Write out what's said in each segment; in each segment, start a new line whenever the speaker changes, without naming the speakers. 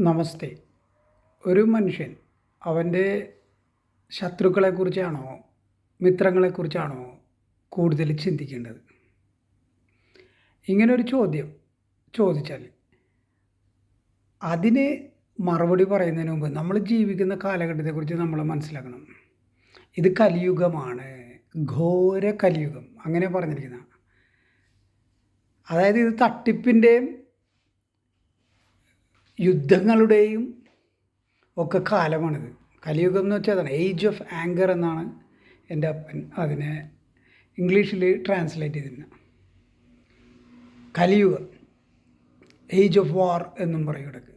നമസ്തേ. ഒരു മനുഷ്യൻ അവന്റെ ശത്രുക്കളെക്കുറിച്ചാണോ മിത്രങ്ങളെക്കുറിച്ചാണോ കൂടുതൽ ചിന്തിക്കേണ്ടത്? ഇങ്ങനൊരു ചോദ്യം ചോദിച്ചാൽ അതിന് മറുപടി പറയുന്നതിന് മുമ്പ് നമ്മൾ ജീവിക്കുന്ന കാലഘട്ടത്തെക്കുറിച്ച് നമ്മൾ മനസ്സിലാക്കണം. ഇത് കലിയുഗമാണ്. ഘോര കലിയുഗം. അങ്ങനെ പറഞ്ഞിരിക്കുന്ന. അതായത് ഇത് തട്ടിപ്പിന്റെയും യുദ്ധങ്ങളുടെയും ഒക്കെ കാലമാണിത്. കലിയുഗം എന്ന് വെച്ചാൽ അതാണ് ഏജ് ഓഫ് ആങ്കർ എന്നാണ് എന്റെ അപ്പൻ അതിനെ ഇംഗ്ലീഷിൽ ട്രാൻസ്ലേറ്റ് ചെയ്തിരുന്നത് കലിയുഗം ഏജ് ഓഫ് വാർ എന്നും പറയും ഇടയ്ക്ക്.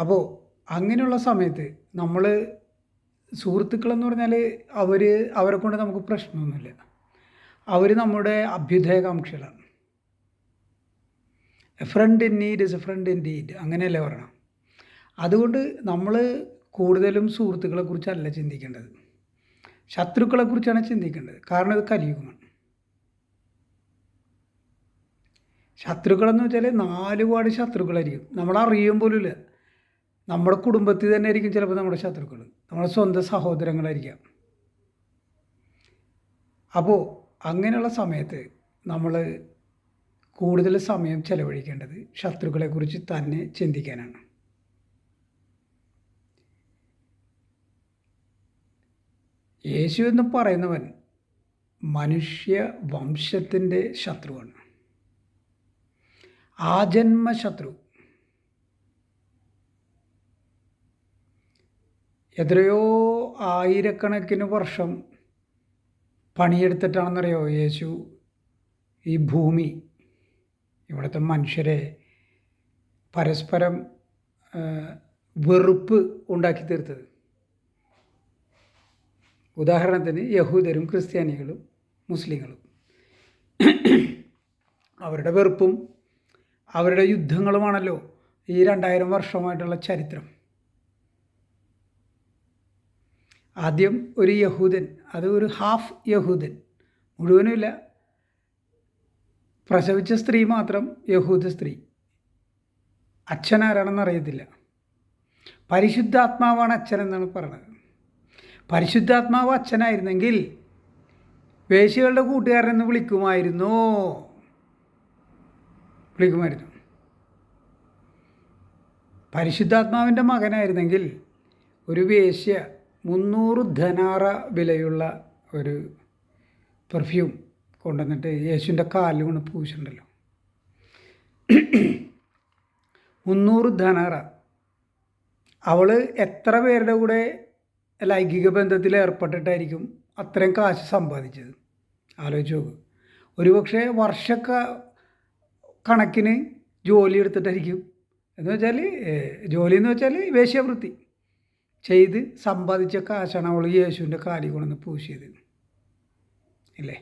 അപ്പോൾ അങ്ങനെയുള്ള സമയത്ത് നമ്മൾ സുഹൃത്തുക്കളെന്ന് പറഞ്ഞാൽ അവർ അവരെ കൊണ്ട് നമുക്ക് പ്രശ്നമൊന്നുമില്ല. അവർ നമ്മുടെ അഭ്യുദയകാംക്ഷികളാണ്. Friend in need is a friend in deed അങ്ങനെയല്ലേ പറയണം? അതുകൊണ്ട് നമ്മൾ കൂടുതലും സുഹൃത്തുക്കളെക്കുറിച്ചല്ല ചിന്തിക്കേണ്ടത്. ശത്രുക്കളെ കുറിച്ചാണ് ചിന്തിക്കേണ്ടത്. കാരണം ഇത് കലിയുഗമാണ്. ശത്രുക്കളെന്ന് വെച്ചാൽ നാലുപാട് ശത്രുക്കളായിരിക്കും. നമ്മൾ അറിയും പോലുമില്ല. നമ്മുടെ കുടുംബത്തിൽ തന്നെ ആയിരിക്കും ചിലപ്പോൾ നമ്മുടെ ശത്രുക്കൾ. നമ്മുടെ സ്വന്തം സഹോദരങ്ങളായിരിക്കാം. അപ്പോൾ അങ്ങനെയുള്ള സമയത്ത് നമ്മൾ കൂടുതൽ സമയം ചെലവഴിക്കേണ്ടത് ശത്രുക്കളെക്കുറിച്ച് തന്നെ ചിന്തിക്കാനാണ്. യേശു എന്ന് പറയുന്നവൻ മനുഷ്യ വംശത്തിന്റെ ശത്രുവാണ്. ആജന്മ ശത്രു എത്രയോ ആയിരക്കണക്കിന് വർഷം പണിയെടുത്തിട്ടാണെന്നറിയോ യേശു ഈ ഭൂമി ഇവിടുത്തെ മനുഷ്യരെ പരസ്പരം വെറുപ്പ് ഉണ്ടാക്കി തീർത്തത്. ഉദാഹരണത്തിന് യഹൂദരും ക്രിസ്ത്യാനികളും മുസ്ലിങ്ങളും. അവരുടെ വെറുപ്പും അവരുടെ യുദ്ധങ്ങളുമാണല്ലോ ഈ രണ്ടായിരം വർഷമായിട്ടുള്ള ചരിത്രം. ആദ്യം ഒരു യഹൂദൻ അത് ഒരു ഹാഫ് യഹൂദൻ മുഴുവനുമില്ല. പ്രസവിച്ച സ്ത്രീ മാത്രം യഹൂദ സ്ത്രീ. അച്ഛനാരാണെന്ന് അറിയത്തില്ല. പരിശുദ്ധാത്മാവാണ് അച്ഛൻ എന്നാണ് പറയുന്നത് പരിശുദ്ധാത്മാവ് അച്ഛനായിരുന്നെങ്കിൽ വേശികളുടെ കൂട്ടുകാരനെന്ന് വിളിക്കുമായിരുന്നു? വിളിക്കുമായിരുന്നു. പരിശുദ്ധാത്മാവിന്റെ മകനായിരുന്നെങ്കിൽ ഒരു വേശ്യ മുന്നൂറ് ധനാറ വിലയുള്ള ഒരു പെർഫ്യൂം കൊണ്ടുവന്നിട്ട് യേശുവിന്റെ കാലിൽ കൊണ്ട് പൂശുണ്ടല്ലോ. മുന്നൂറ് ധനാറ അവൾ എത്ര പേരുടെ കൂടെ ലൈംഗിക ബന്ധത്തിൽ ഏർപ്പെട്ടിട്ടായിരിക്കും അത്രയും കാശ് സമ്പാദിച്ചത്? ആലോചിച്ച് നോക്ക്. ഒരുപക്ഷെ വർഷക്ക കണക്കിന് ജോലി എടുത്തിട്ടായിരിക്കും. എന്ന് വെച്ചാൽ ജോലി എന്ന് വെച്ചാൽ വേശ്യാവൃത്തി. ചെയ്ത് സമ്പാദിച്ച കാശാണ് അവൾ യേശുവിന്റെ കാലിൽ കൊണ്ടുവന്ന് പൂശിയത്. ഇല്ലേ?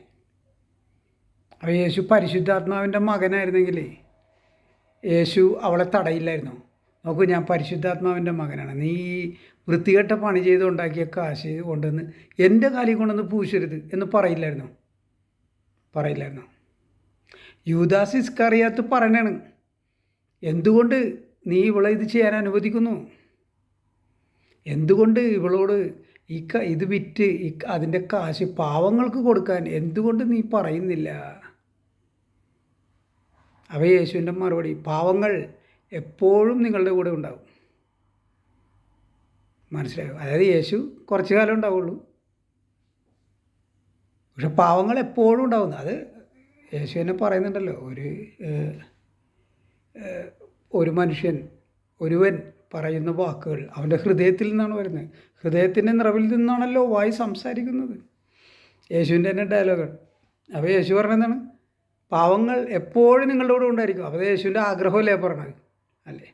അപ്പോൾ യേശു പരിശുദ്ധാത്മാവിന്റെ മകനായിരുന്നെങ്കിലേ യേശു അവളെ തടയില്ലായിരുന്നു. നോക്കൂ ഞാൻ പരിശുദ്ധാത്മാവിന്റെ മകനാണ്. നീ വൃത്തികെട്ട പണി ചെയ്ത് ഉണ്ടാക്കിയ കാശ് കൊണ്ടുവന്ന് എന്റെ കാലിൽ കൊണ്ടുവന്ന് പൂശരുത് എന്ന് പറയില്ലായിരുന്നു. പറയില്ലായിരുന്നു. യൂദാസ് ഇസ്കറിയാത്ത് പറയണാണ് എന്തുകൊണ്ട് നീ ഇവളെ ഇത് ചെയ്യാൻ അനുവദിക്കുന്നു? എന്തുകൊണ്ട് ഇവളോട് ഈ ഇത് വിറ്റ് അതിന്റെ കാശ് പാവങ്ങൾക്ക് കൊടുക്കാൻ എന്തുകൊണ്ട് നീ പറയുന്നില്ല? അവ യേശുവിന്റെ മറുപടി പാവങ്ങൾ എപ്പോഴും നിങ്ങളുടെ കൂടെ ഉണ്ടാവും മനസ്സിലായോ? അതായത് യേശു കുറച്ച് കാലം ഉണ്ടാവുള്ളൂ. പക്ഷെ പാവങ്ങൾ എപ്പോഴും ഉണ്ടാവുന്നു. അത് യേശു തന്നെ പറയുന്നുണ്ടല്ലോ ഒരു ഒരു മനുഷ്യൻ ഒരുവൻ പറയുന്ന വാക്കുകൾ അവന്റെ ഹൃദയത്തിൽ നിന്നാണ് വരുന്നത്. ഹൃദയത്തിന്റെ നിറവിൽ നിന്നാണല്ലോ വായി സംസാരിക്കുന്നത്. യേശുവിന്റെ തന്നെ ഡയലോഗാണ് അപ്പോൾ യേശു പറഞ്ഞെന്താണ് പാവങ്ങൾ എപ്പോഴും നിങ്ങളുടെ കൂടെ ഉണ്ടായിരിക്കും. അപ്പോൾ യേശുവിന്റെ ആഗ്രഹമല്ലേ പറഞ്ഞത്? അല്ലേ?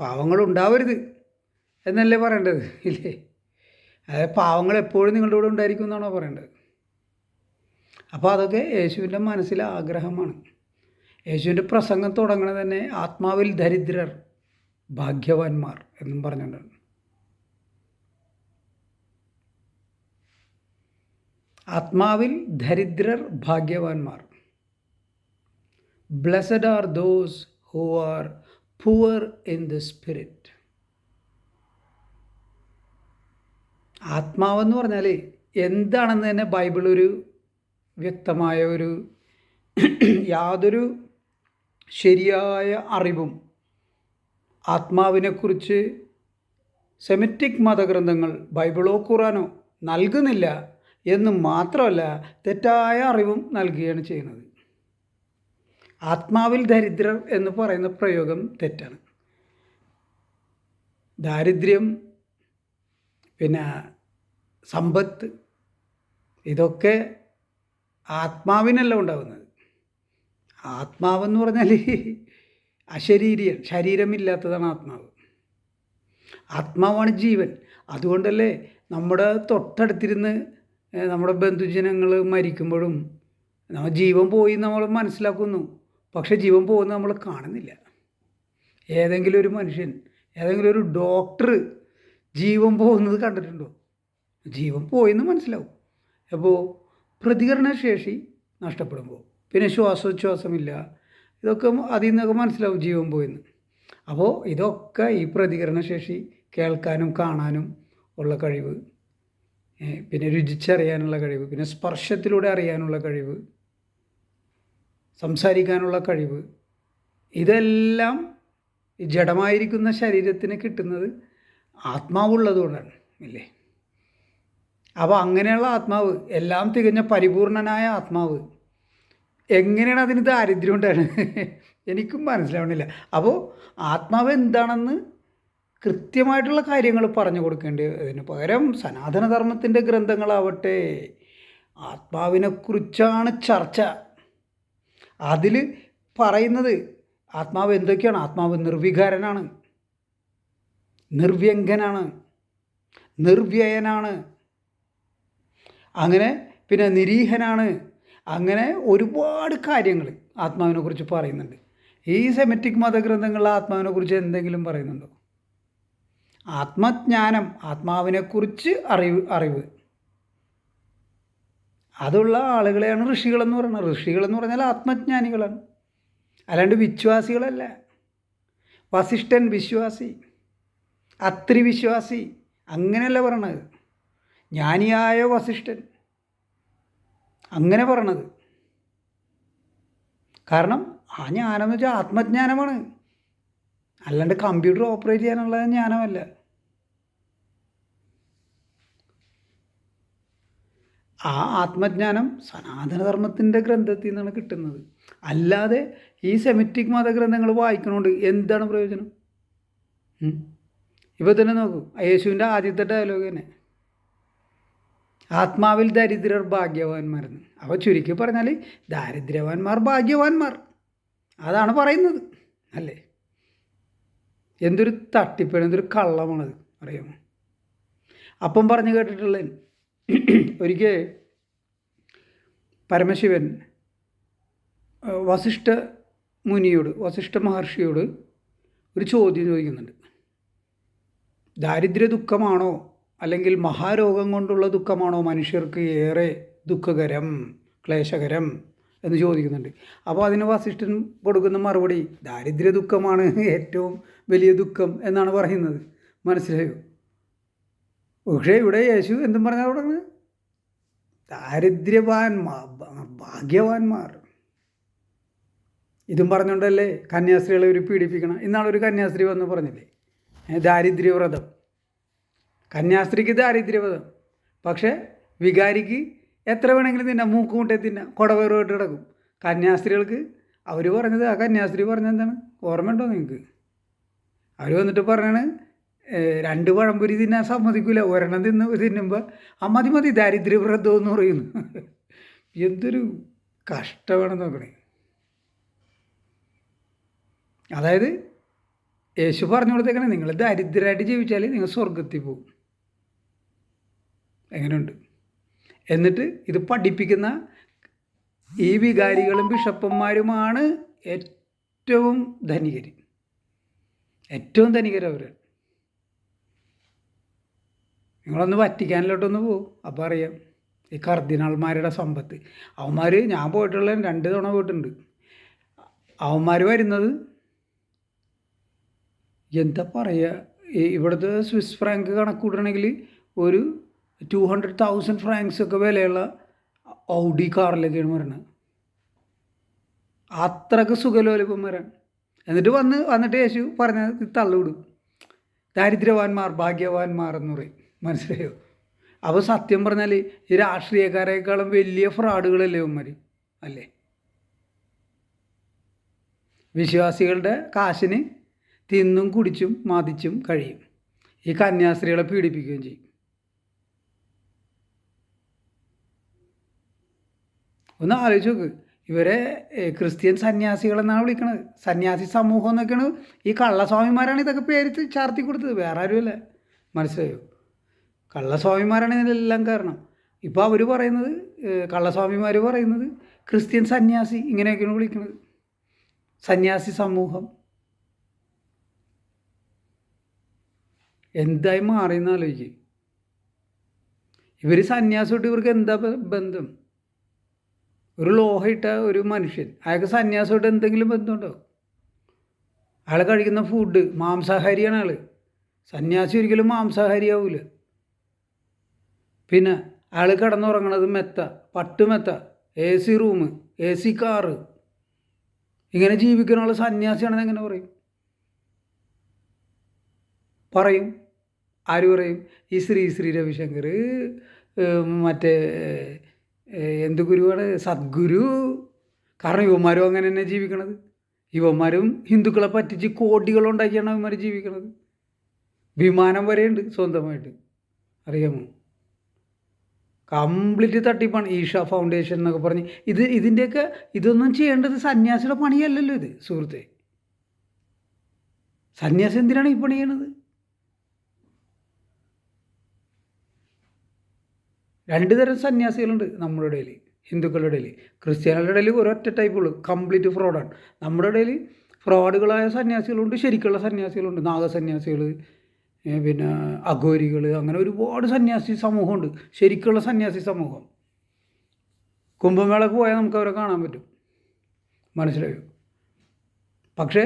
പാവങ്ങൾ ഉണ്ടാവരുത് എന്നല്ലേ പറയേണ്ടത്? ഇല്ലേ? അതായത് പാവങ്ങൾ എപ്പോഴും നിങ്ങളുടെ കൂടെ ഉണ്ടായിരിക്കും എന്നാണോ പറയേണ്ടത്? അപ്പോൾ അതൊക്കെ യേശുവിന്റെ മനസ്സിലെ ആഗ്രഹമാണ്. യേശുവിന്റെ പ്രസംഗം തുടങ്ങണത് തന്നെ ആത്മാവിൽ ദരിദ്രർ ഭാഗ്യവാന്മാർ എന്നും പറഞ്ഞുകൊണ്ടാണ് ആത്മാവിൽ ദരിദ്രർ ഭാഗ്യവാന്മാർ. Blessed are those who are poor in the spirit ആത്മാവെന്ന് പറഞ്ഞാൽ എന്താണെന്ന് തന്നെ ബൈബിൾ ഒരു വ്യക്തമായ ഒരു യാതൊരു ശരിയായ അറിവും ആത്മാവിനെക്കുറിച്ച് സെമിറ്റിക് മതഗ്രന്ഥങ്ങൾ ബൈബിളോ ഖുറാനോ നൽകുന്നില്ല. എന്ന് മാത്രമല്ല തെറ്റായ അറിവും നൽകുകയാണ് ചെയ്യുന്നത്. ആത്മാവിൽ ദരിദ്രർ എന്ന് പറയുന്ന പ്രയോഗം തെറ്റാണ്. ദാരിദ്ര്യം പിന്നെ സമ്പത്ത് ഇതൊക്കെ ആത്മാവിനല്ല ഉണ്ടാകുന്നത് ആത്മാവെന്ന് പറഞ്ഞാൽ അശരീരിയൻ ശരീരമില്ലാത്തതാണ് ആത്മാവ്. ആത്മാവാണ് ജീവൻ. അതുകൊണ്ടല്ലേ നമ്മുടെ തൊട്ടടുത്തിരുന്ന് നമ്മുടെ ബന്ധുജനങ്ങൾ മരിക്കുമ്പോഴും നമ്മൾ ജീവൻ പോയി നമ്മൾ മനസ്സിലാക്കുന്നു. പക്ഷേ ജീവൻ പോകുന്നത് നമ്മൾ കാണുന്നില്ല. ഏതെങ്കിലും ഒരു മനുഷ്യൻ ഏതെങ്കിലും ഒരു ഡോക്ടർ ജീവൻ പോകുന്നത് കണ്ടിട്ടുണ്ടോ? ജീവൻ പോയെന്ന് മനസ്സിലാവും. അപ്പോൾ പ്രതികരണശേഷി നഷ്ടപ്പെടുമ്പോൾ. പിന്നെ ശ്വാസോച്ഛ്വാസമില്ല. ഇതൊക്കെ അതിൽ നിന്നൊക്കെ മനസ്സിലാവും ജീവൻ പോയെന്ന് അപ്പോൾ ഇതൊക്കെ ഈ പ്രതികരണശേഷി കേൾക്കാനും കാണാനും ഉള്ള കഴിവ് പിന്നെ രുചിച്ചറിയാനുള്ള കഴിവ് പിന്നെ സ്പർശത്തിലൂടെ അറിയാനുള്ള കഴിവ് സംസാരിക്കാനുള്ള കഴിവ് ഇതെല്ലാം ജഡമായിരിക്കുന്ന ശരീരത്തിന് കിട്ടുന്നത് ആത്മാവുള്ളതുകൊണ്ടാണ് ഇല്ലേ? അപ്പോൾ അങ്ങനെയുള്ള ആത്മാവ് എല്ലാം തികഞ്ഞ പരിപൂർണനായ ആത്മാവ് എങ്ങനെയാണ് അതിന് ദാരിദ്ര്യം ഉണ്ടാണ് എനിക്കും മനസ്സിലാവണില്ല. അപ്പോൾ ആത്മാവ് എന്താണെന്ന് കൃത്യമായിട്ടുള്ള കാര്യങ്ങൾ പറഞ്ഞു കൊടുക്കേണ്ടി അതിന് പകരം സനാതനധർമ്മത്തിന്റെ ഗ്രന്ഥങ്ങളാവട്ടെ ആത്മാവിനെക്കുറിച്ചാണ് ചർച്ച. അതിൽ പറയുന്നത് ആത്മാവ് എന്തൊക്കെയാണ്? ആത്മാവ് നിർവികാരനാണ് നിർവ്യങ്കനാണ് നിർവ്യയനാണ്. അങ്ങനെ പിന്നെ നിരീഹനാണ്. അങ്ങനെ ഒരുപാട് കാര്യങ്ങൾ ആത്മാവിനെക്കുറിച്ച് പറയുന്നുണ്ട്. ഈ സെമറ്റിക് മതഗ്രന്ഥങ്ങളിൽ ആത്മാവിനെക്കുറിച്ച് എന്തെങ്കിലും പറയുന്നുണ്ടോ? ആത്മജ്ഞാനം ആത്മാവിനെക്കുറിച്ച് അറിവ് അറിവ്. അതുള്ള ആളുകളെയാണ് ഋഷികളെന്ന് പറയുന്നത്. ഋഷികളെന്ന് പറഞ്ഞാൽ ആത്മജ്ഞാനികളാണ്. അല്ലാണ്ട് വിശ്വാസികളല്ല. വസിഷ്ഠൻ വിശ്വാസി അത്രി വിശ്വാസി അങ്ങനെയല്ല പറയണത്. ജ്ഞാനിയായ വസിഷ്ഠൻ അങ്ങനെ പറയണത്. കാരണം ആ ജ്ഞാനം എന്ന് വെച്ചാൽ ആത്മജ്ഞാനമാണ്. അല്ലാണ്ട് കമ്പ്യൂട്ടർ ഓപ്പറേറ്റ് ചെയ്യാനുള്ള ജ്ഞാനമല്ല. ആ ആത്മജ്ഞാനം സനാതനധർമ്മത്തിന്റെ ഗ്രന്ഥത്തിൽ നിന്നാണ് കിട്ടുന്നത്. അല്ലാതെ ഈ സെമിറ്റിക് മതഗ്രന്ഥങ്ങൾ വായിക്കണോണ്ട് എന്താണ് പ്രയോജനം? ഇപ്പോൾ തന്നെ നോക്കൂ യേശുവിന്റെ ആദ്യത്തെ ഡയലോഗ് തന്നെ. ആത്മാവിൽ ദരിദ്രർ ഭാഗ്യവാന്മാരെന്ന്. അപ്പോൾ ചുരുക്കി പറഞ്ഞാൽ ദാരിദ്ര്യവാന്മാർ ഭാഗ്യവാന്മാർ. അതാണ് പറയുന്നത് അല്ലേ? എന്തൊരു തട്ടിപ്പാണ് എന്തൊരു കള്ളമാണത് അറിയാമോ? അപ്പം പറഞ്ഞു കേട്ടിട്ടുള്ള ഒരിക്കൽ പരമശിവൻ വസിഷ്ഠ മുനിയോട് വസിഷ്ഠ മഹർഷിയോട് ഒരു ചോദ്യം ചോദിക്കുന്നുണ്ട്. ദാരിദ്ര്യ ദുഃഖമാണോ അല്ലെങ്കിൽ മഹാരോഗം കൊണ്ടുള്ള ദുഃഖമാണോ മനുഷ്യർക്ക് ഏറെ ദുഃഖകരം ക്ലേശകരം എന്ന് ചോദിക്കുന്നുണ്ട്. അപ്പോൾ അതിന് വസിഷ്ഠൻ കൊടുക്കുന്ന മറുപടി ദാരിദ്ര്യ ദുഃഖമാണ് ഏറ്റവും വലിയ ദുഃഖം എന്നാണ് പറയുന്നത്. മനസ്സിലായോ? പക്ഷേ ഇവിടെ യേശു എന്തും പറഞ്ഞാൽ തുടങ്ങുന്നത് ദാരിദ്ര്യവാന്മാർ ഭാഗ്യവാന്മാർ. ഇതും പറഞ്ഞുകൊണ്ടല്ലേ കന്യാസ്ത്രീകളെ ഒരു പീഡിപ്പിക്കണം. ഇന്നാളൊരു കന്യാസ്ത്രീ വന്ന് പറഞ്ഞില്ലേ? ദാരിദ്ര്യവ്രതം. കന്യാസ്ത്രീക്ക് ദാരിദ്ര്യവ്രതം. പക്ഷേ വികാരിക്ക് എത്ര വേണമെങ്കിലും തിന്നാം. മൂക്കുമുട്ടെ തിന്നാം. കുടവേറുമായിട്ട് കിടക്കും. കന്യാസ്ത്രീകൾക്ക് അവർ പറഞ്ഞത് ആ കന്യാസ്ത്രീ പറഞ്ഞത് എന്താണ്? ഓർമ്മയുണ്ടോ നിങ്ങൾക്ക് അവർ വന്നിട്ട് പറഞ്ഞാണ് രണ്ട് പഴംപൊരി തിന്നാൻ സമ്മതിക്കില്ല ഒരെണ്ണം തിന്ന് തിന്നുമ്പോൾ ആ മതി മതി ദാരിദ്ര്യവ്രതം എന്ന് പറയുന്നു. എന്തൊരു കഷ്ടമാണ് നോക്കണേ. അതായത് യേശു പറഞ്ഞു കൊടുത്തേക്കണേ നിങ്ങൾ ദരിദ്രമായിട്ട് ജീവിച്ചാൽ നിങ്ങൾ സ്വർഗത്തിൽ പോകും. എങ്ങനെയുണ്ട് എന്നിട്ട് ഇത് പഠിപ്പിക്കുന്ന ഈ വികാരികളും ബിഷപ്പന്മാരുമാണ് ഏറ്റവും ധനികർ ഏറ്റവും ധനികരവർ നിങ്ങളൊന്ന് വറ്റിക്കാനിലോട്ടൊന്ന് പോകും അപ്പോൾ അറിയാം ഈ കർദിനാൾമാരുടെ സമ്പത്ത്. അവന്മാർ ഞാൻ പോയിട്ടുള്ള രണ്ട് തവണ പോയിട്ടുണ്ട്. അവന്മാർ വരുന്നത് എന്താ പറയുക ഇവിടുത്തെ സ്വിസ് ഫ്രാങ്ക് കണക്ക് കൂട്ടണമെങ്കിൽ ഒരു ടു ഹൺഡ്രഡ് തൗസൻഡ് ഫ്രാങ്ക്സ് ഒക്കെ വിലയുള്ള ഔഡി കാറിലൊക്കെയാണ് വരണത്. അത്രയ്ക്ക് സുഖലോലിപ്പം വരാൻ. എന്നിട്ട് വന്ന് വന്നിട്ട് യേശു പറഞ്ഞത് തള്ളുവിടും. ദാരിദ്ര്യവാന്മാർ ഭാഗ്യവാന്മാർ എന്ന് പറയും. മനസ്സിലായോ? അപ്പോൾ സത്യം പറഞ്ഞാൽ ഈ രാഷ്ട്രീയക്കാരേക്കാളും വലിയ ഫ്രോഡുകളല്ലേ ഉമ്മർ അല്ലേ? വിശ്വാസികളുടെ കാശിന് തിന്നും കുടിച്ചും മതിച്ചും കഴിയും. ഈ കന്യാസ്ത്രീകളെ പീഡിപ്പിക്കുകയും ചെയ്യും. ഒന്ന് ആലോചിച്ച് നോക്ക്. ഇവരെ ക്രിസ്ത്യൻ സന്യാസികളെന്നാണ് വിളിക്കണത്. സന്യാസി സമൂഹം എന്നൊക്കെയാണ് ഈ കള്ളസ്വാമിമാരാണ് ഇതൊക്കെ പേര് ചാർത്തി കൊടുത്തത്. വേറെ ആരുമല്ല. മനസ്സിലായോ? കള്ളസ്വാമിമാരാണ് ഇതിനെല്ലാം കാരണം. ഇപ്പോൾ അവർ പറയുന്നത് കള്ളസ്വാമിമാർ പറയുന്നത് ക്രിസ്ത്യൻ സന്യാസി ഇങ്ങനെയൊക്കെയാണ് വിളിക്കുന്നത്. സന്യാസി സമൂഹം. എന്തായി മാറിയെന്ന് ആലോചിക്കും. ഇവർ സന്യാസമായിട്ട് ഇവർക്ക് എന്താ ബന്ധം? ഒരു ലോഹയിട്ട ഒരു മനുഷ്യൻ. അയാൾക്ക് സന്യാസമായിട്ട് എന്തെങ്കിലും ബന്ധമുണ്ടോ? അയാൾ കഴിക്കുന്ന ഫുഡ് മാംസാഹാരിയാണ് ആൾ സന്യാസി ഒരിക്കലും മാംസാഹാരിയാവൂല. പിന്നെ അയാൾ കിടന്നുറങ്ങണത് മെത്ത പട്ടുമെത്ത A C room A C car ഇങ്ങനെ ജീവിക്കാനുള്ള സന്യാസിയാണെന്ന് എങ്ങനെ പറയും? പറയും. ആര് പറയും? ഈ ശ്രീ ശ്രീ രവിശങ്കർ മറ്റേ എന്ത് ഗുരുവാണ്? സദ്ഗുരു. കാരണം യുവന്മാരും അങ്ങനെ തന്നെ ജീവിക്കണത്. യുവന്മാരും ഹിന്ദുക്കളെ പറ്റിച്ച് കോടികളുണ്ടാക്കിയാണ് അവന്മാർ ജീവിക്കണത്. വിമാനം വരെയുണ്ട് സ്വന്തമായിട്ട്. അറിയാമോ? കംപ്ലീറ്റ് തട്ടിപ്പാണ്. ഈഷ ഫൗണ്ടേഷൻ എന്നൊക്കെ പറഞ്ഞ്. ഇത് ഇതിന്റെയൊക്കെ ഇതൊന്നും ചെയ്യേണ്ടത് സന്യാസിയുടെ പണിയല്ലല്ലോ ഇത് സുഹൃത്തെ. സന്യാസി എന്തിനാണ് ഈ പണി ചെയ്യണത്? രണ്ട് തരം സന്യാസികളുണ്ട് നമ്മുടെ ഇടയിൽ ഹിന്ദുക്കളുടെ ഇടയിൽ. ക്രിസ്ത്യാനികളുടെ ഇടയിൽ ഒരൊറ്റ ടൈപ്പുള്ളൂ കംപ്ലീറ്റ് ഫ്രോഡാണ് നമ്മുടെ ഇടയിൽ ഫ്രോഡുകളായ സന്യാസികളുണ്ട് ശരിക്കുള്ള സന്യാസികളുണ്ട് നാഗസന്യാസികൾ പിന്നെ അഘോരികൾ അങ്ങനെ ഒരുപാട് സന്യാസി സമൂഹമുണ്ട്. ശരിക്കുള്ള സന്യാസി സമൂഹം. കുംഭമേളക്ക് പോയാൽ നമുക്ക് അവരെ കാണാൻ പറ്റും. മനസ്സിലായോ? പക്ഷേ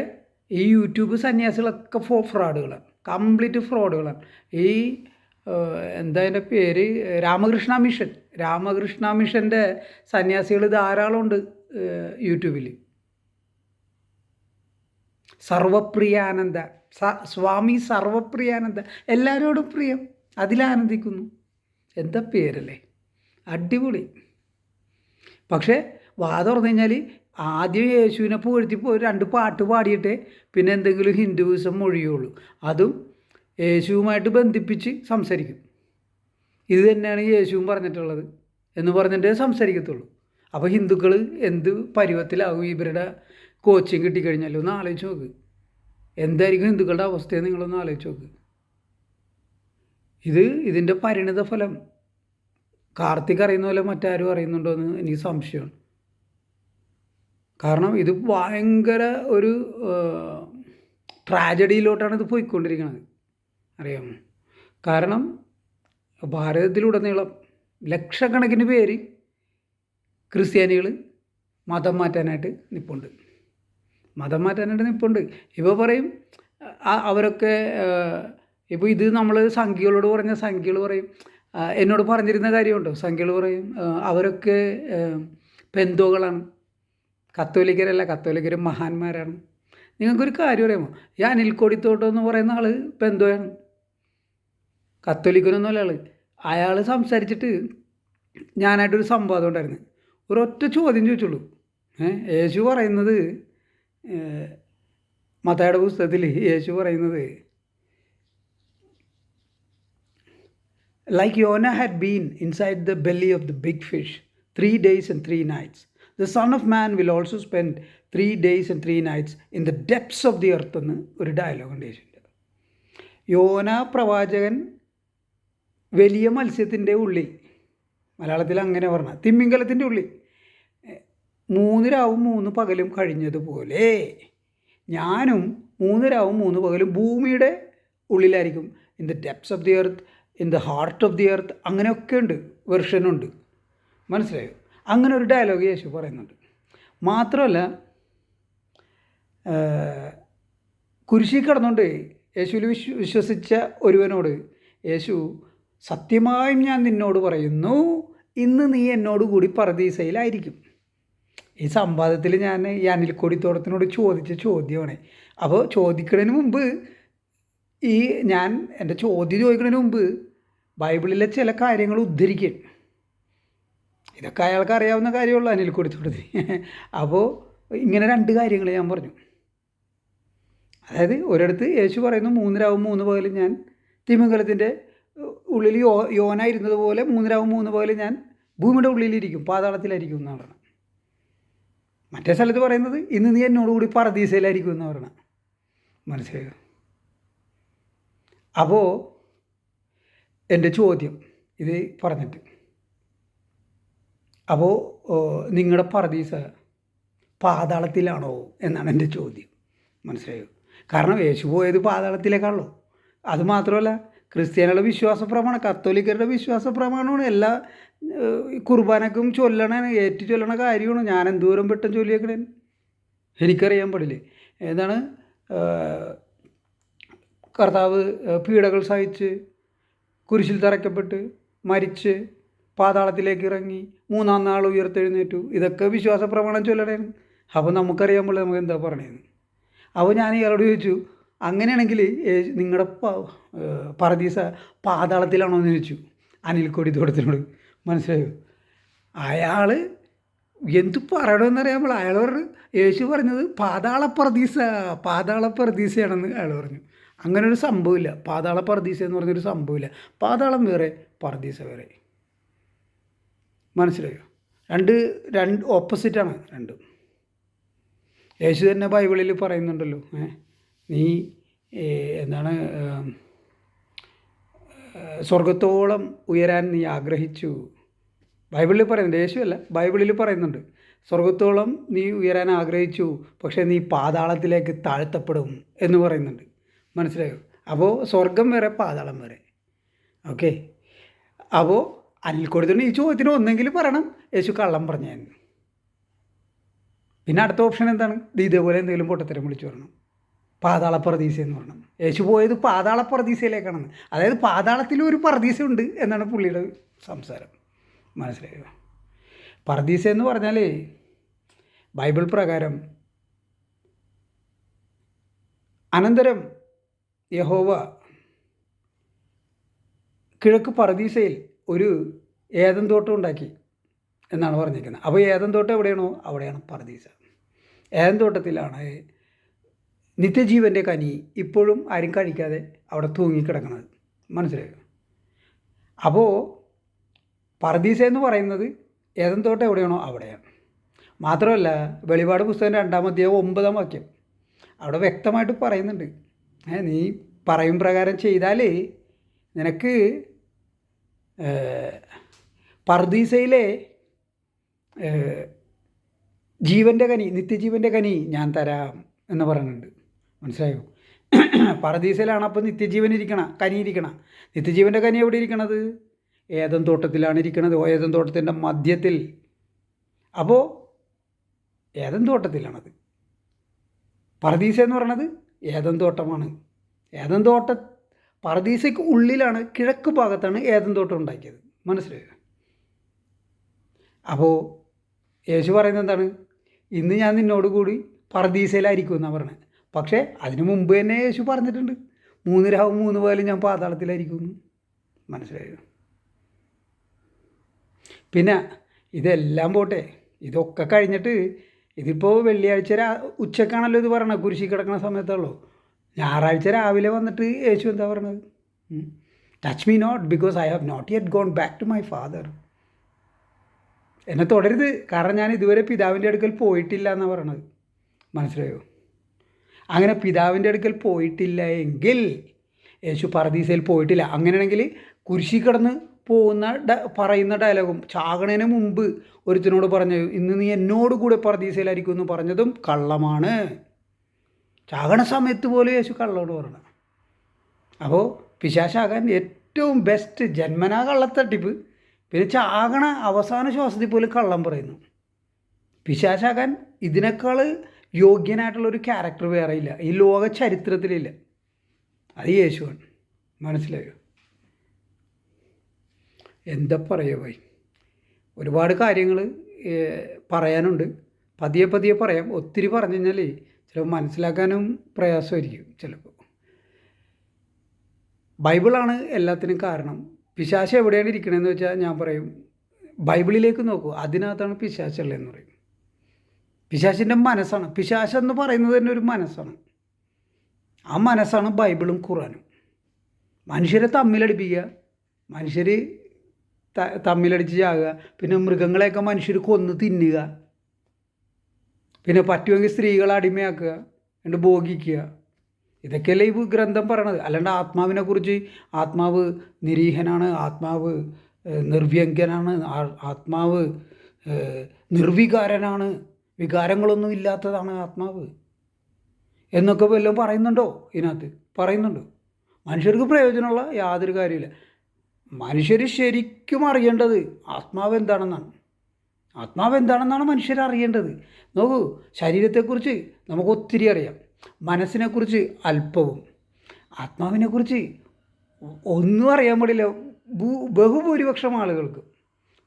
ഈ യൂട്യൂബ് സന്യാസികളൊക്കെ ഫോ ഫ്രോഡുകളാണ്. കംപ്ലീറ്റ് ഫ്രോഡുകളാണ്. ഈ എന്താ അതിന്റെ പേര്? രാമകൃഷ്ണ മിഷൻ. രാമകൃഷ്ണ മിഷന്റെ സന്യാസികൾ ധാരാളമുണ്ട് യൂട്യൂബിൽ സർവപ്രിയാനന്ദ. സ്വാമി സർവപ്രിയാനന്ദ. എല്ലാവരോടും പ്രിയം. അതിലാനന്ദിക്കുന്നു. എന്താ പേരല്ലേ? അടിപൊളി. പക്ഷേ വാദം പറഞ്ഞു കഴിഞ്ഞാൽ ആദ്യം യേശുവിനെ പുകഴ്ത്തിപ്പോൾ രണ്ട് പാട്ട് പാടിയിട്ട് പിന്നെ എന്തെങ്കിലും ഹിന്ദുവിസം മൊഴിയുള്ളൂ. അതും യേശുവുമായിട്ട് ബന്ധിപ്പിച്ച് സംസാരിക്കും. ഇത് തന്നെയാണ് യേശുവും പറഞ്ഞിട്ടുള്ളത്. എന്ന് പറഞ്ഞിട്ടേ സംസാരിക്കത്തുള്ളൂ. അപ്പോൾ ഹിന്ദുക്കൾ എന്ത് പരുവത്തിലാകും ഇവരുടെ കോച്ചിങ് കിട്ടിക്കഴിഞ്ഞാലോ ഒന്ന് ആലോചിച്ച് നോക്ക്. എന്തായിരിക്കും ഹിന്ദുക്കളുടെ അവസ്ഥയെ നിങ്ങളൊന്ന് ആലോചിച്ച് നോക്ക്. ഇത് ഇതിന്റെ പരിണിത ഫലം. കാർത്തിക് അറിയുന്ന പോലെ മറ്റാരും അറിയുന്നുണ്ടോ എന്ന് എനിക്ക് സംശയമാണ്. കാരണം ഇത് ഭയങ്കര ഒരു ട്രാജഡിയിലോട്ടാണ് ഇത് പോയിക്കൊണ്ടിരിക്കുന്നത് അറിയാമോ? കാരണം ഭാരതത്തിലുടനീളം ലക്ഷക്കണക്കിന് പേര് ക്രിസ്ത്യാനികൾ മതം മാറ്റാനായിട്ട് നിൽപ്പുണ്ട് മതം മാറ്റാനായിട്ട് നിൽപ്പുണ്ട്. ഇപ്പോൾ പറയും അവരൊക്കെ ഇപ്പോൾ ഇത് നമ്മൾ സംഖ്യകളോട് പറഞ്ഞ സംഖ്യകൾ പറയും. എന്നോട് പറഞ്ഞിരുന്ന കാര്യമുണ്ടോ? സംഖ്യകൾ പറയും അവരൊക്കെ ബന്ധുക്കളാണ്. കത്തോലിക്കരല്ല കത്തോലിക്കർ മഹാന്മാരാണ്. നിങ്ങൾക്കൊരു കാര്യം അറിയാമോ? ഈ അനിൽക്കോടിത്തോട്ടം എന്ന് പറയുന്ന ആൾ പെന്തോയാണ് കത്തോലിക്കനൊന്നുമല്ല ആൾ അയാൾ സംസാരിച്ചിട്ട് ഞാനായിട്ടൊരു സംവാദം ഉണ്ടായിരുന്നു. ഒരൊറ്റ ചോദ്യം ചോദിച്ചുള്ളൂ. യേശു പറയുന്നത് മതയുടെ പുസ്തകത്തിൽ യേശു പറയുന്നത് like Jonah had been inside the belly of the big fish three days and three nights the son of man will also spend three days and three nights in the depths of the earth എന്ന് ഒരു dialogue ഉണ്ട് യേശുണ്ട് യോന പ്രവാചകൻ വലിയ മത്സ്യത്തിന്റെ ഉള്ളിൽ മലയാളത്തിൽ അങ്ങനെ പറഞ്ഞ തിമ്മിങ്കലത്തിന്റെ ഉള്ളിൽ മൂന്ന് രാവും മൂന്ന് പകലും കഴിഞ്ഞതുപോലെ. ഞാനും മൂന്ന് രാവും മൂന്ന് പകലും ഭൂമിയുടെ ഉള്ളിലായിരിക്കും. In the depths of the earth in the heart of the earth അങ്ങനെയൊക്കെ ഉണ്ട് വെർഷനുണ്ട് മനസ്സിലായോ? അങ്ങനെ ഒരു ഡയലോഗ് യേശു പറയുന്നുണ്ട്. മാത്രമല്ല കുരിശിൽ കിടന്നുകൊണ്ട് യേശുവിൽ വിശ്വ വിശ്വസിച്ച ഒരുവനോട് യേശു സത്യമായും ഞാൻ നിന്നോട് പറയുന്നു ഇന്ന് നീ എന്നോട് കൂടി പറദീസയിലായിരിക്കും ഈ സംവാദത്തിൽ ഞാൻ ഈ അനിൽക്കൊടിത്തോടത്തിനോട് ചോദിച്ച ചോദ്യമാണ്. അപ്പോൾ ചോദിക്കുന്നതിന് മുമ്പ് ഈ ഞാൻ എന്റെ ചോദ്യം ചോദിക്കുന്നതിന് മുമ്പ് ബൈബിളിലെ ചില കാര്യങ്ങൾ ഉദ്ധരിക്കും ഇതൊക്കെ അയാൾക്ക് അറിയാവുന്ന കാര്യമുള്ളൂ അനിൽക്കൊടിത്തോടത്തിന് അപ്പോൾ ഇങ്ങനെ രണ്ട് കാര്യങ്ങൾ ഞാൻ പറഞ്ഞു. അതായത് ഒരിടത്ത് യേശു പറയുന്നു മൂന്നിരാവും മൂന്ന് പകലും ഞാൻ തിമിംഗലത്തിന്റെ ഉള്ളിൽ യോ യോനായിരുന്നത് പോലെ മൂന്നിരാവും മൂന്ന് പകലും ഞാൻ ഭൂമിയുടെ ഉള്ളിലിരിക്കും പാതാളത്തിലായിരിക്കും എന്നാണ്. മറ്റേ സ്ഥലത്ത് പറയുന്നത് ഇന്ന് നീ എന്നോട് കൂടി പറദീസയിലായിരിക്കും എന്ന് പറയണം. മനസ്സിലായോ? അപ്പോൾ എന്റെ ചോദ്യം ഇത് പറഞ്ഞിട്ട്. അപ്പോൾ നിങ്ങളുടെ പറദീസ പാതാളത്തിലാണോ എന്നാണ് എന്റെ ചോദ്യം. മനസ്സിലായോ? കാരണം യേശു പോയത് പാതാളത്തിലേക്കാണല്ലോ. അതുമാത്രമല്ല ക്രിസ്ത്യാനികളുടെ വിശ്വാസ പ്രമാണം കത്തോലിക്കരുടെ വിശ്വാസ പ്രമാണമാണ് എല്ലാ കുർബാനക്കും ചൊല്ലണ ഏറ്റു ചൊല്ലണ കാര്യമാണ്. ഞാൻ എന്തോരം പെട്ടെന്ന് ചൊല്ലിയേക്കണേ? എനിക്കറിയാൻ പാടില്ലേ? ഏതാണ്? കർത്താവ് പീഡകൾ സഹിച്ച് കുരിശിൽ തറയ്ക്കപ്പെട്ട് മരിച്ച് പാതാളത്തിലേക്ക് ഇറങ്ങി മൂന്നാം നാൾ ഉയർത്തെഴുന്നേറ്റു. ഇതൊക്കെ വിശ്വാസ പ്രമാണം ചൊല്ലണേ അപ്പോൾ നമുക്കറിയാൻ പോലെ നമുക്ക് എന്താ പറയണേന്ന്? അപ്പോൾ ഞാൻ ഇയാളോട് ചോദിച്ചു അങ്ങനെയാണെങ്കിൽ നിങ്ങളുടെ പറദീസ പാതാളത്തിലാണോ എന്ന് ചോദിച്ചു. കൊടി തോട്ടത്തിനോട്. മനസ്സിലായോ? അയാൾ എന്ത് പറയണമെന്നറിയാമ്പോൾ അയാൾ പറഞ്ഞു യേശു പറഞ്ഞത് പാതാള പ്രതീസ പാതാള പ്രതീസയാണെന്ന് അയാൾ പറഞ്ഞു. അങ്ങനെ ഒരു സംഭവമില്ല. പാതാള പ്രതീസ എന്ന് പറഞ്ഞൊരു സംഭവമില്ല. പാതാളം വേറെ പർദീസ വേറെ. മനസ്സിലായോ? രണ്ട് രണ്ട് ഓപ്പോസിറ്റാണ് രണ്ടും. യേശു തന്നെ ബൈബിളിൽ പറയുന്നുണ്ടല്ലോ നീ എന്താണ് സ്വർഗത്തോളം ഉയരാൻ നീ ആഗ്രഹിച്ചു. ബൈബിളിൽ പറയുന്നുണ്ട് യേശുവല്ല ബൈബിളിൽ പറയുന്നുണ്ട് സ്വർഗത്തോളം നീ ഉയരാൻ ആഗ്രഹിച്ചു പക്ഷേ നീ പാതാളത്തിലേക്ക് താഴ്ത്തപ്പെടും എന്ന് പറയുന്നുണ്ട്. മനസ്സിലായോ? അപ്പോൾ സ്വർഗം വരെ പാതാളം വരെ ഓക്കെ? അപ്പോൾ അനിൽ കൊടുത്തിട്ട് ഈ ചോദ്യത്തിന് ഒന്നെങ്കിലും പറയണം യേശു കള്ളം പറഞ്ഞായിരുന്നു പിന്നെ അടുത്ത ഓപ്ഷൻ എന്താണ്? ഇത് ഇതേപോലെ എന്തെങ്കിലും പൊട്ടത്തരം വിളിച്ചു പറയണം പാതാള പ്രതീസ എന്ന് പറഞ്ഞു യേശു പോയത് പാതാള പ്രതീസയിലേക്കാണെന്ന് അതായത് പാതാളത്തിലും ഒരു പ്രതീസ ഉണ്ട് എന്നാണ് പുള്ളിയുടെ സംസാരം. മനസ്സിലായോ? പർദീസ എന്ന് പറഞ്ഞാൽ ബൈബിൾ പ്രകാരം അനന്തരം യഹോവ കിഴക്ക് പർദീസയിൽ ഒരു ഏതം തോട്ടം ഉണ്ടാക്കി എന്നാണ് പറഞ്ഞിരിക്കുന്നത്. അപ്പോൾ ഏതം തോട്ടം എവിടെയാണോ? അവിടെയാണ് പർദീസ ഏതം തോട്ടത്തിലാണ് നിത്യജീവന്റെ കനി ഇപ്പോഴും ആരും കഴിക്കാതെ അവിടെ തൂങ്ങിക്കിടക്കുന്നത്. മനസ്സിലായോ? അപ്പോൾ പർദീസ എന്ന് പറയുന്നത് ഏതൻ തോട്ടം എവിടെയാണോ അവിടെയാണ് മാത്രമല്ല വെളിപാട് പുസ്തകം രണ്ടാം അധ്യായം ഒമ്പതാം വാക്യം അവിടെ വ്യക്തമായിട്ട് പറയുന്നുണ്ട്. നീ പറയും പ്രകാരം ചെയ്താൽ നിനക്ക് പർദീസയിലെ ജീവന്റെ കനി നിത്യജീവന്റെ കനി ഞാൻ തരാം എന്ന് പറയുന്നുണ്ട്. മനസ്സിലായോ? പറദീസയിലാണ് അപ്പോൾ നിത്യജീവൻ ഇരിക്കണം കനി ഇരിക്കണം. നിത്യജീവന്റെ കനി എവിടെ ഇരിക്കണത്? ഏതൻ തോട്ടത്തിലാണ് ഇരിക്കണത്. ഏതൻ തോട്ടത്തിന്റെ മധ്യത്തിൽ. അപ്പോൾ ഏതൻ തോട്ടത്തിലാണത്? പറദീസ എന്ന് പറയണത് ഏതൻ തോട്ടമാണ്. ഏതൻ തോട്ട പറദീസയ്ക്ക് ഉള്ളിലാണ് കിഴക്ക് ഭാഗത്താണ് ഏതൻ തോട്ടം ഉണ്ടാക്കിയത്. മനസ്സിലായോ? അപ്പോൾ യേശു പറയുന്നത് എന്താണ്? ഇന്ന് ഞാൻ നിന്നോട് കൂടി പറദീസയിലായിരിക്കും എന്നാണ് പറഞ്ഞത് പക്ഷേ അതിനു മുമ്പ് തന്നെ യേശു പറഞ്ഞിട്ടുണ്ട്. മൂന്ന് രാവും മൂന്ന് പോയാലും ഞാൻ പാതാളത്തിലായിരിക്കും എന്ന്. മനസ്സിലായോ? പിന്നെ ഇതെല്ലാം പോട്ടെ. ഇതൊക്കെ കഴിഞ്ഞിട്ട് ഇതിപ്പോൾ വെള്ളിയാഴ്ച രാ ഉച്ചക്കാണല്ലോ ഇത് പറയണത്. കുരിശി കിടക്കുന്ന സമയത്തുള്ളൂ ഞായറാഴ്ച രാവിലെ വന്നിട്ട് യേശു എന്താ പറയണത്? Touch me not because I have not yet gone back to my father എന്നെ തുടരുത്. കാരണം ഞാൻ ഇതുവരെ പിതാവിന്റെ അടുക്കൽ പോയിട്ടില്ല എന്നാണ് പറയണത്. മനസ്സിലായോ? അങ്ങനെ പിതാവിന്റെ അടുക്കൽ പോയിട്ടില്ല എങ്കിൽ യേശു പറദീസയിൽ പോയിട്ടില്ല. അങ്ങനെയാണെങ്കിൽ കുരിശി കിടന്ന് പോകുന്ന പറയുന്ന ഡയലോഗും ചാകണേന് മുമ്പ് ഒരുത്തിനോട് പറഞ്ഞു ഇന്ന് നീ എന്നോട് കൂടെ പറദീസയിലായിരിക്കും എന്ന് പറഞ്ഞതും കള്ളമാണ്. ചാകണ സമയത്ത് പോലും യേശു കള്ളോട് പറഞ്ഞു അപ്പോൾ പിശാശാകാൻ ഏറ്റവും ബെസ്റ്റ് ജന്മനാ കള്ളത്തട്ടിപ്പ്. പിന്നെ ചാകണ അവസാന ശ്വാസത്തിൽ പോലും കള്ളം പറയുന്നു. പിശാശാകാൻ ഇതിനേക്കാൾ യോഗ്യനായിട്ടുള്ള ഒരു ക്യാരക്ടർ വേറെ ഇല്ല. ഈ ലോക ചരിത്രത്തിലില്ല. അത് യേശുവാണ്. മനസ്സിലായോ? എന്താ പറയുക ഭായി? ഒരുപാട് കാര്യങ്ങൾ പറയാനുണ്ട്. പതിയെ പതിയെ പറയാം. ഒത്തിരി പറഞ്ഞു കഴിഞ്ഞാൽ ചിലപ്പോൾ മനസ്സിലാക്കാനും പ്രയാസമായിരിക്കും ചിലപ്പോൾ. ബൈബിളാണ് എല്ലാത്തിനും കാരണം. പിശാശ് എവിടെയാണ് ഇരിക്കണതെന്ന് വെച്ചാൽ ഞാൻ പറയും ബൈബിളിലേക്ക് നോക്കൂ. അതിനകത്താണ് പിശാച്ചുള്ളതെന്ന് പറയും. പിശാശിന്റെ മനസ്സാണ്. പിശാശ് എന്ന് പറയുന്നത് തന്നെ ഒരു മനസ്സാണ്. ആ മനസ്സാണ് ബൈബിളും ഖുറാനും മനുഷ്യരെ തമ്മിലടിപ്പിക്കുക മനുഷ്യർ ത- തമ്മിലടിച്ച് ചാകുക പിന്നെ മൃഗങ്ങളെയൊക്കെ മനുഷ്യർ കൊന്ന് തിന്നുക പിന്നെ പറ്റുമെങ്കിൽ സ്ത്രീകളെ അടിമയാക്കുക എന്നിട്ട് ഭോഗിക്കുക. ഇതൊക്കെയല്ലേ ഈ ഗ്രന്ഥം പറയണത്. അല്ലാണ്ട് ആത്മാവിനെ കുറിച്ച് ആത്മാവ് നിരീഹനാണ് ആത്മാവ് നിർവ്യങ്കനാണ് ആത്മാവ് നിർവികാരനാണ് വികാരങ്ങളൊന്നും ഇല്ലാത്തതാണ് ആത്മാവ്. എന്നൊക്കെ വല്ലതും പറയുന്നുണ്ടോ ഇതിനകത്ത്? പറയുന്നുണ്ടോ. മനുഷ്യർക്ക് പ്രയോജനമുള്ള യാതൊരു കാര്യമില്ല മനുഷ്യർ ശരിക്കും അറിയേണ്ടത് ആത്മാവ് എന്താണെന്നാണ്. ആത്മാവ് എന്താണെന്നാണ് മനുഷ്യർ അറിയേണ്ടത്. നോക്കൂ ശരീരത്തെക്കുറിച്ച് നമുക്ക് ഒത്തിരി അറിയാം. മനസ്സിനെക്കുറിച്ച് അല്പവും. ആത്മാവിനെക്കുറിച്ച് ഒന്നും അറിയാൻ പാടില്ല. ബഹുഭൂരിപക്ഷം ആളുകൾക്ക്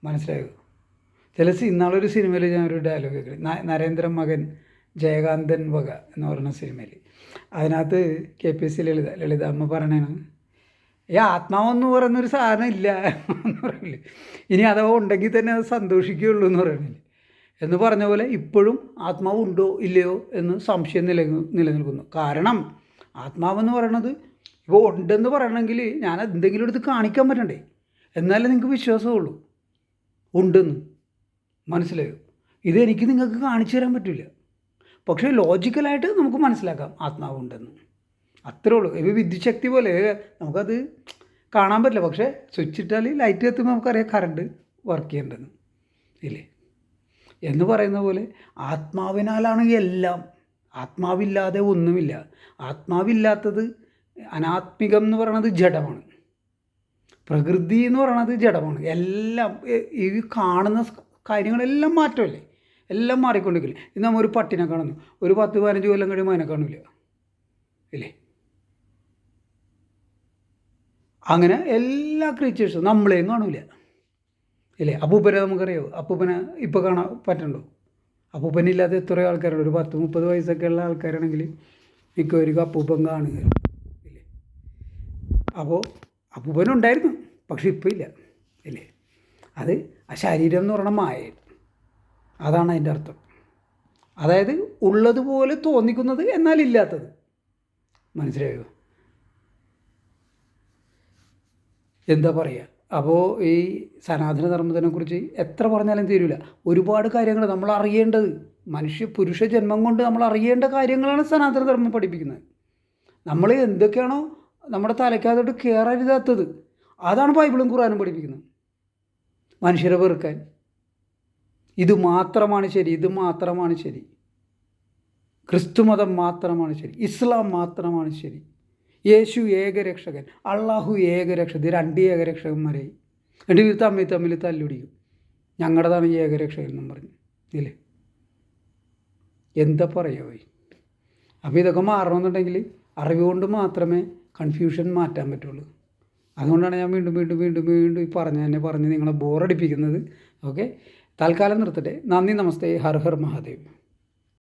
മനസ്സിലായോ? ചില ഇന്നാളൊരു സിനിമയിൽ ഞാനൊരു ഡയലോഗ് കേൾക്കി നരേന്ദ്രൻ മകൻ ജയകാന്തൻ വക എന്ന് പറയുന്ന സിനിമയിൽ അതിനകത്ത് K P S C Lalitha Lalitha അമ്മ പറയണേണ് ഈ ആത്മാവെന്ന് പറയുന്നൊരു സാധനം ഇല്ല എന്ന് പറയില്ലേ ഇനി അഥവാ ഉണ്ടെങ്കിൽ തന്നെ അത് സന്തോഷിക്കുകയുള്ളൂ എന്ന് പറയണില്ലേ എന്ന് പറഞ്ഞ പോലെ ഇപ്പോഴും ആത്മാവ് ഉണ്ടോ ഇല്ലയോ എന്ന് സംശയം നില നിലനിൽക്കുന്നു. കാരണം ആത്മാവെന്ന് പറയണത് ഇപ്പോൾ ഉണ്ടെന്ന് പറയണമെങ്കിൽ ഞാൻ എന്തെങ്കിലും എടുത്ത് കാണിക്കാൻ പറ്റണ്ടേ? എന്നാലേ നിങ്ങൾക്ക് വിശ്വാസമുള്ളൂ. ഉണ്ടെന്ന്. മനസ്സിലായോ? ഇത് എനിക്ക് നിങ്ങൾക്ക് കാണിച്ചു തരാൻ പറ്റില്ല. പക്ഷേ ലോജിക്കലായിട്ട് നമുക്ക് മനസ്സിലാക്കാം. ആത്മാവുണ്ടെന്ന്. അത്രേ ഉള്ളൂ. ഇത് വിദ്യുശക്തി പോലെ നമുക്കത് കാണാൻ പറ്റില്ല. പക്ഷേ സ്വിച്ച് ഇട്ടാൽ ലൈറ്റ് എത്തുമ്പോൾ നമുക്കറിയാം കറണ്ട് വർക്ക് ചെയ്യേണ്ടതെന്ന് ഇല്ലേ? എന്ന് പറയുന്ന പോലെ ആത്മാവിനാലാണ് എല്ലാം. ആത്മാവില്ലാതെ ഒന്നുമില്ല. ആത്മാവില്ലാത്തത് അനാത്മികം എന്ന് പറയുന്നത് ജഡമാണ്. പ്രകൃതി എന്ന് പറയുന്നത് ജഡമാണ്. എല്ലാം ഈ കാണുന്ന കാര്യങ്ങളെല്ലാം മാറ്റമല്ലേ? എല്ലാം മാറിക്കൊണ്ടിരിക്കില്ലേ? ഇന്ന് നമ്മൾ ഒരു പട്ടിനെ കാണുന്നു. ഒരു പത്ത് പതിനഞ്ച് കൊല്ലം കഴിയുമ്പോൾ അതിനെ കാണില്ല ഇല്ലേ? അങ്ങനെ എല്ലാ ക്രീച്ചേഴ്സും നമ്മളെയും കാണൂല. ഇല്ലേ? അപ്പൂപ്പനെ നമുക്കറിയാവോ? അപ്പൂപ്പനെ ഇപ്പോൾ കാണാൻ പറ്റുന്നുണ്ടോ? അപ്പൂപ്പനില്ലാതെ എത്ര ആൾക്കാരുണ്ട്? ഒരു പത്ത് മുപ്പത് വയസ്സൊക്കെ ഉള്ള ആൾക്കാരാണെങ്കിൽ മിക്കവർക്ക് അപ്പൂപ്പൻ കാണുക. ഇല്ലേ? അപ്പോൾ അപ്പൂപ്പനുണ്ടായിരുന്നു പക്ഷെ ഇപ്പോൾ ഇല്ല. ഇല്ലേ? അത് ആ ശരീരം എന്ന് പറയുന്ന മായയാണ് അതാണ് അതിന്റെ അർത്ഥം. അതായത് ഉള്ളതുപോലെ തോന്നിക്കുന്നത് എന്നാൽ ഇല്ലാത്തത്. മനസ്സിലായോ? എന്താ പറയുക? അപ്പോൾ ഈ സനാതന ധർമ്മത്തിനെക്കുറിച്ച് എത്ര പറഞ്ഞാലും തീരില്ല ഒരുപാട് കാര്യങ്ങൾ നമ്മൾ അറിയേണ്ടത്. മനുഷ്യ പുരുഷ ജന്മം കൊണ്ട് നമ്മൾ അറിയേണ്ട കാര്യങ്ങളാണ് സനാതന ധർമ്മം പഠിപ്പിക്കുന്നത്. നമ്മൾ എന്തൊക്കെയാണോ നമ്മുടെ തലയ്ക്കകത്തോട്ട് കയറരുതാത്തത്. അതാണ് ബൈബിളും ഖുറാനും പഠിപ്പിക്കുന്നത്. മനുഷ്യരെ വെറുക്കാൻ. ഇത് മാത്രമാണ് ശരി ഇത് മാത്രമാണ് ശരി. ക്രിസ്തുമതം മാത്രമാണ് ശരി ഇസ്ലാം മാത്രമാണ് ശരി. യേശു ഏകരക്ഷകൻ അള്ളാഹു ഏകരക്ഷ ഇത് രണ്ട് ഏകരക്ഷകന്മാരായി എന്നിട്ട് ഇവർ തമ്മിൽ തമ്മിൽ തല്ലുടിക്കും ഞങ്ങളുടേതാണ് ഈ ഏകരക്ഷകൻ എന്നും പറഞ്ഞു ഇല്ലേ? എന്താ പറയുക അപ്പോൾ ഇതൊക്കെ മാറണമെന്നുണ്ടെങ്കിൽ അറിവ് കൊണ്ട് മാത്രമേ കൺഫ്യൂഷൻ മാറ്റാൻ പറ്റുള്ളൂ. അതുകൊണ്ടാണ് ഞാൻ വീണ്ടും വീണ്ടും വീണ്ടും വീണ്ടും ഈ പറഞ്ഞ് തന്നെ പറഞ്ഞ് നിങ്ങളെ ബോറടിപ്പിക്കുന്നത് ഓക്കെ തൽക്കാലം നിർത്തട്ടെ. നന്ദി നമസ്തേ. ഹർ ഹർ മഹാദേവ്.